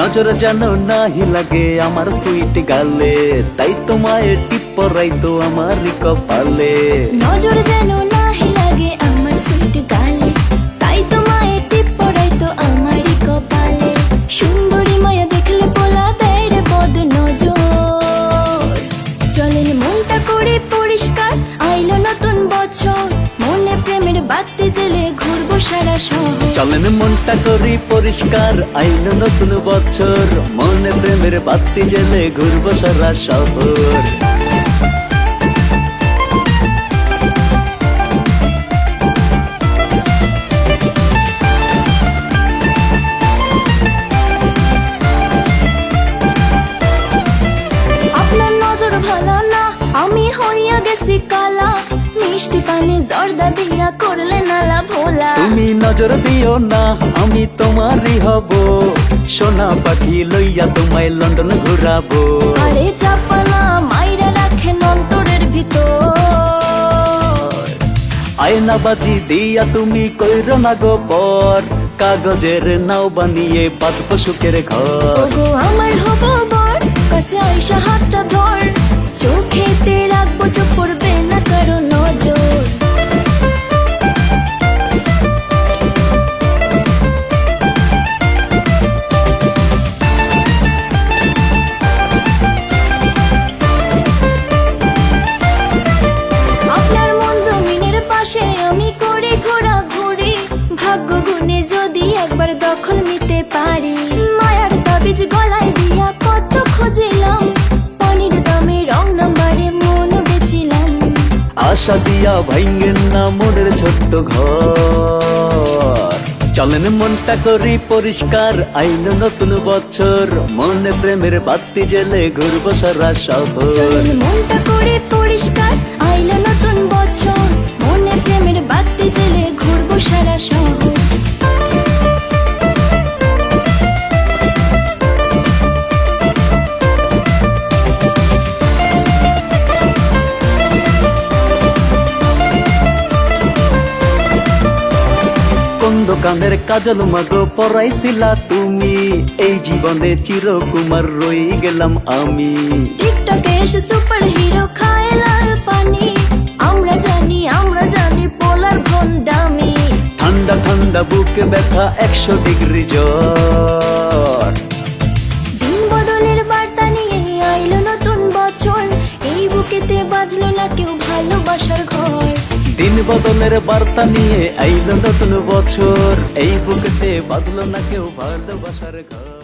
নজর যেন নাহি লাগে আমার সুইট গালে। তাই তোমায় টিপ পরাই তো আমার কপালে। নজর যেন নাহি লাগে আমার সুইট গালে। তাই তো মায়ের টিপ পড়াই তো আমারই কপালে। সুন্দরী মায়া দেখলে পোলা দেয় রে বদ নজর চলেন মনটা করে পরিষ্কার, আইলো নতুন বছর। মনে প্রেমের বাতি জেলে ঘুরবো সারা শহর। চলেন মনটা করি পরিষ্কার, আইলো নতুন বছর। মনে প্রেমের বাতি জেলে ঘুরবো সারা শহর। আমি হইয়া গেছি কালা। মিষ্টি পানি জর্দা দিয়া করলে তুমি নজর দিও না আমি তোমারই হব। সোনা পাখি লইয়া তোমায় লন্ডন ঘুরাবো। আরে মাইরা রাখেন অন্তরের ভিতর। আয়না বাজি দিয়া তুমি কইর না গো পর। কাগজের নাও বানিয়ে বাঁধবো সুখের ঘর। আমার হব ভাগ্য গুণে যদি একবার দখল নিতে পারি। মায়ার তাবিজ গলায় দিয়া কত খুঁজিলাম। পানির দামে রং নাম্বারে মন বেচিলাম। আশা দিয়া না মনের ছোট্ট ঘর। চলেন মনটা করি পরিষ্কার আইলো নতুন বছর। মনে প্রেমের বাতি জেলে ঘুরবো সারা শহর। চলেন মনটা করে পরিষ্কার। দোকানের কাজল মাগো পরাইছিলা তুমি। এই জীবনে চিরকুমার রই গেলাম আমি। টিকটকে এসে সুপার হিরো খায় লাল পানি। আমরা জানি আমরা জানি পোলার ভন্ডামি ঠান্ডা ঠান্ডা বুকে ব্যথা একশো ডিগ্রি জ্বর। বদলের বার্তা নিয়ে আইলো নতুন বছর। এই বুকেতে বাঁধলো না কেউ ভালোবাসার ঘর।